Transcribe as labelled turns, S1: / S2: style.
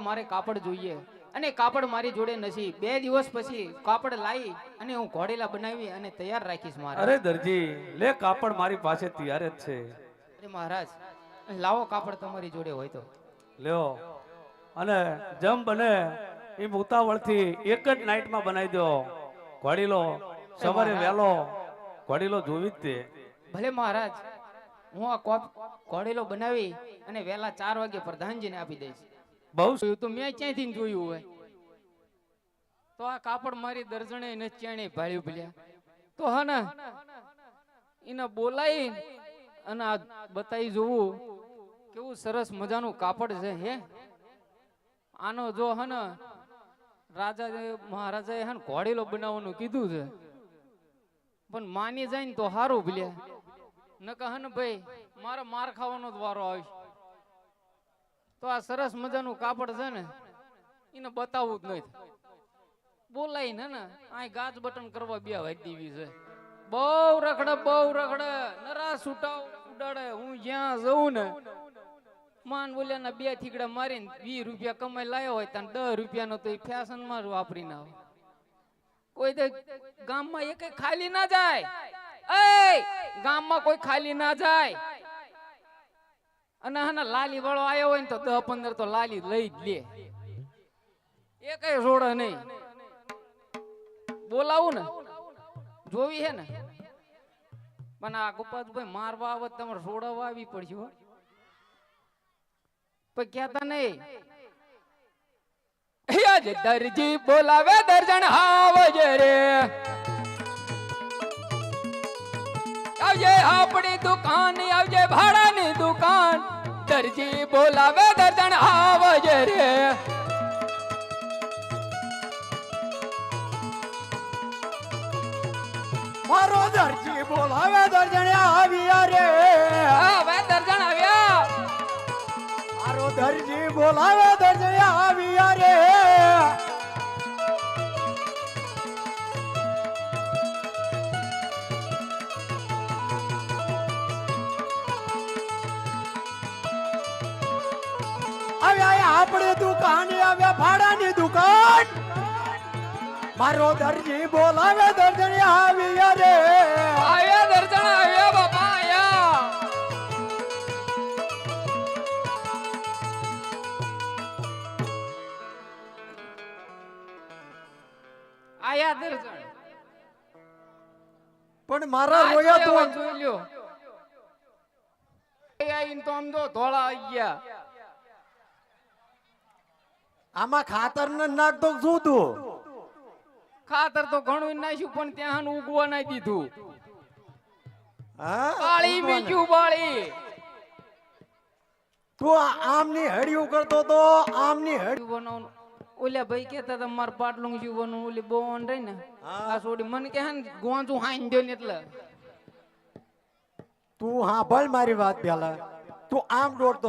S1: માટે મારે કાપડ જોઈએ. અને કાપડ મારી જોડે નથી. બે દિવસ પછી કાપડ લાવી અને હું ઘોડેલા બનાવી અને તૈયાર રાખીશ મારે.
S2: અરે દરજી લે કાપડ મારી પાસે તૈયાર જ છે.
S1: અરે મહારાજ લાવો કાપડ તમારી જોડે હોય તો.
S2: લ્યો. અને જમ બને એ ઉતાવળથી એક જ નાઇટમાં બનાવી દો. ઘોડીલો સવારે વહેલો. ઘોડીલો જોવી જ તે.
S1: ભલે મહારાજ હું આ કોપ ઘોડેલો બનાવી અને વહેલા ચાર વાગે પ્રધાનજીને આપી દઈશ.
S2: બહુ
S1: જોયું તો મેં ક્યાંયથી જોયું હોય? તો આ કાપડ મારી દર્જણે ને ચાણે ભાળ્યું ભલ્યા તો હા એને બોલાઈ અને આ બતાવી જોવું કેવું સરસ મજાનું કાપડ છે હે. આનો જો હે રાજા મહારાજાએ હે ઘોડેલો બનાવવાનું કીધું છે. પણ માની જાય ને તો સારું ભલ્યા ન હે ને ભાઈ, મારે માર ખાવાનો જ વારો આવશે. તો આ સરસ મજાનું કાપડ છે ને, એને બતાવવું જ નહીં બોલાય ને આ ગાજ બટન કરવા બે વાઈ દેવી છે. બહુ રખડે બહુ રખડે નરા સુટાવ ઉડાડે, હું જ્યાં જઉં ને, માન બોલ્યા ના બે થીકડા મારીને વીસ રૂપિયા કમાઈ લાયો હોય તને દસ રૂપિયા નો તો ફેશનમાં જ વાપરી ના હોય કોઈ તો ગામમાં એક ખાલી ના જાય. એ ગામમાં કોઈ ખાલી ના જાય. અને હને લાલી વાળો આવ્યો હોય ને તો દહ પંદર તો લાલી લઈ જ લે. એ કઈ જોડે નહીં. બોલાવું ને. જોવી હે ને. પણ આ ગોપાલભાઈ મારવા આવત તમારે રોડવા આવી પડશે પણ કહેતા નહીં. દરજી બોલાવે દર્જન હાવજે રે. આવજે આપણી દુકાન, આવજે ભાડાની. દુકાન દરજી બોલાવે દર્જન આવજે રે.
S3: મારો દરજી બોલાવે દર્શન આવ્યા રે.
S1: હવે દર્શન આવ્યા.
S3: મારો દરજી બોલાવે દર્જણે આવ્યા આપણે દુકાન આવ્યા ભાડાની દુકાન. મારો દરજી બોલાવે દર્જણી આવી અરે.
S1: આવ્યા દર્જણ આવ્યા બાપા આવ્યા આયા દર્જન
S3: પણ મારા રોયા તો
S1: જોઈ લ્યો. આઈને તો આમ જો ધોળા આવી ગયા.
S3: આમાં ખાતર ને નાખતો શું તું
S1: ખાતર તો ઘણું નાખ્યું પણ ત્યાં ઉગવા નાખી દીધું. બાળી બીજું બાળી.
S3: તું આમની હડિયું કરતો તો આમની હડી
S1: બનાવવાનું. ઓલા ભાઈ કેતા હતા માર પાટલું જીવવાનું. ઓલી બોન રહી ને આ છોડી મને કે ને ગોંચું દો ને એટલે.
S3: તું હા ભલ મારી વાત પેલા. તું આમ દોડતો